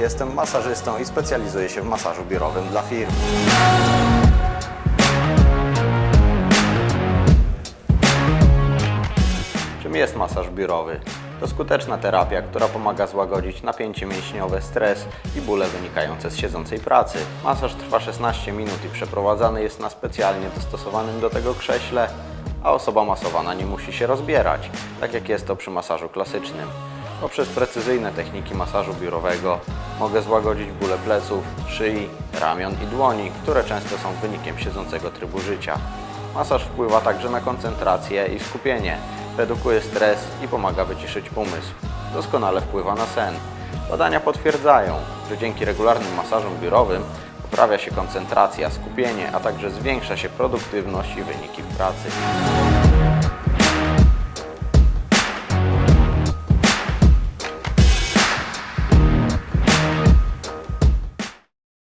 Jestem masażystą i specjalizuję się w masażu biurowym dla firm. Czym jest masaż biurowy? To skuteczna terapia, która pomaga złagodzić napięcie mięśniowe, stres i bóle wynikające z siedzącej pracy. Masaż trwa 16 minut i przeprowadzany jest na specjalnie dostosowanym do tego krześle, a osoba masowana nie musi się rozbierać, tak jak jest to przy masażu klasycznym. Poprzez precyzyjne techniki masażu biurowego mogę złagodzić bóle pleców, szyi, ramion i dłoni, które często są wynikiem siedzącego trybu życia. Masaż wpływa także na koncentrację i skupienie, redukuje stres i pomaga wyciszyć umysł. Doskonale wpływa na sen. Badania potwierdzają, że dzięki regularnym masażom biurowym poprawia się koncentracja, skupienie, a także zwiększa się produktywność i wyniki w pracy.